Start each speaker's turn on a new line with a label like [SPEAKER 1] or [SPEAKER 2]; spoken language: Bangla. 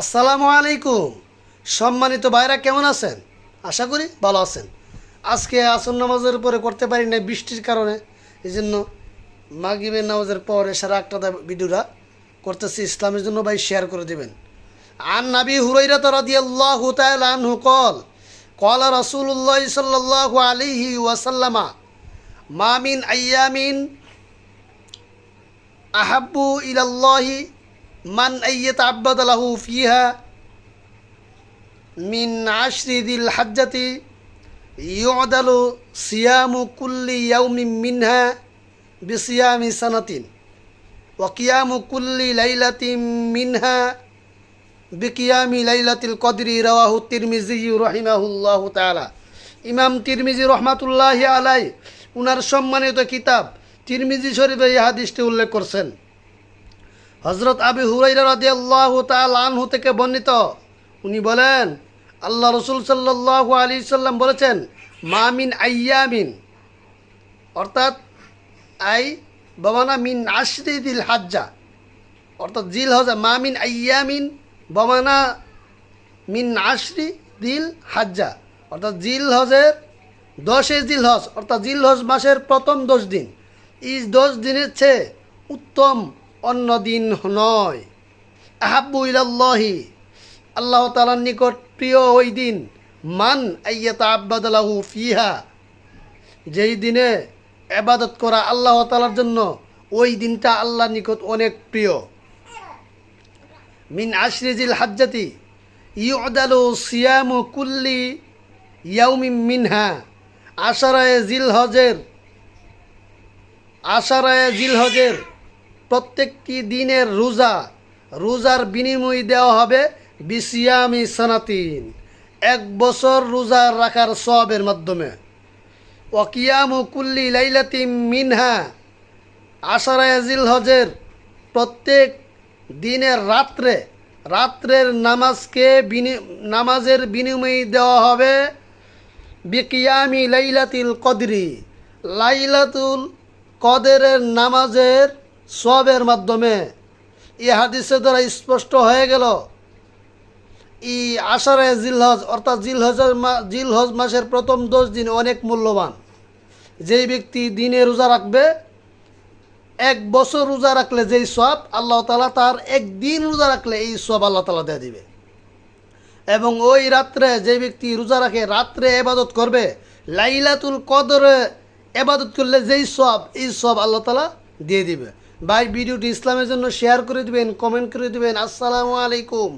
[SPEAKER 1] আসসালামু আলাইকুম। সম্মানিত ভাইরা, কেমন আছেন? আশা করি ভালো আছেন। আজকে আসন নামাজের উপরে করতে পারি না বৃষ্টির কারণে। এই জন্য মাগিবের নামাজের পরে সারা একটা ভিডিওটা করতেছি, ইসলামের জন্য ভাই শেয়ার করে দেবেন। আন নাবি হুরাইরা রাদিয়াল্লাহু তাআলা আনহু কল কল রাসূলুল্লাহ সাল্লাল্লাহু আলাইহি ওয়াসাল্লামা মামিন আইয়ামিন আহাব্বু ইলাল্লাহি মান আইয়ে তাব্বাদ আলাহু ফিহা মিন আশরিদিল হাজ্জাতি ইয়দালু সিয়ামু কুল্লি ইয়াউমি মিনহা বিসিয়ামি সানাতিন ওকিয়ামু কুল্লি লাইলাতিম মিনহা বিকিয়ামি লাইলাতিল কদরি রাহু তিরমিজি রহিমাহুল্লাহ তালা ইমাম তিরমিজি রহমাতুল্লাহ আলাই উনার সম্মানিত কিতাব তিরমিজি শরীফে এই হাদিসটি উল্লেখ করছেন। হজরত আবি হুরাইরা রাদিয়াল্লাহু তাআলা আনহু থেকে বর্ণিত। উনি বলেন, আল্লাহ রসুল সাল্লাল্লাহু আলী সাল্লাম বলেছেন মামিন আইয়ামিন। অর্থাৎ, আই বাবানা মিন আশরি দিল হাজ্জা। অর্থাৎ, জিল হজা মামিন আইয়ামিন বমানা মিন আশরি দিল হাজ্জা। অর্থাৎ, জিল হজের দশে জিল হজ, অর্থাৎ, জিল হজ মাসের প্রথম দশ দিন। এই দশ দিনের চেয়ে উত্তম অন্য দিন নয়। আহাব্বু ইলাল্লাহি। আল্লাহ তালার নিকট প্রিয় ওই দিন, মান আইয়াতা আব্বাদালাহু ফিহা। যেই দিনে এবাদত করা আল্লাহ তালার জন্য, ওই দিনটা আল্লাহর নিকট অনেক প্রিয়। মিন আশরিজিল হাজ্জাতি, ইউদালু সিয়ামু কুল্লি ইয়াউমিম মিনহা। আশারায় জিল হজের আশারায় জিল হজের প্রত্যেকটি দিনের রোজা, রোজার বিনিময় দেওয়া হবে বিসিয়ামি সানাতিন। এক বছর রোজা রাখার সবের মাধ্যমে। ওয়াকিয়ামু কুল্লি লাইলাতিম মিনহা। আশারায় জিল হজের প্রত্যেক দিনের রাত্রে, রাত্রের নামাজকে বিনি, নামাজের বিনিময় দেওয়া হবে বিকিয়ামি লাইলাতিল কদরি। লাইলাতুল কদরের নামাজের সবের মাধ্যমে এই হাদিসের দ্বারা স্পষ্ট হয়ে গেল। ই আষাঢ়ে জিলহজ, অর্থাৎ জিলহজের জিলহজ মাসের প্রথম দশ দিন অনেক মূল্যবান। যেই ব্যক্তি দিনে রোজা রাখবে, এক বছর রোজা রাখলে যেই সব, আল্লাহ তালা তার একদিন রোজা রাখলে এই সব আল্লাহ তালা দিয়ে দিবে। এবং ওই রাত্রে যে ব্যক্তি রোজা রাখে, রাত্রে এবাদত করবে, লাইলাতুল কদরে এবাদত করলে যেই সব, এই সব আল্লাহ তালা দিয়ে দিবে। ভাই ভিডিওটি ইসলামের জন্য শেয়ার করে দিবেন কমেন্ট করে দিবেন। আসসালামু আলাইকুম।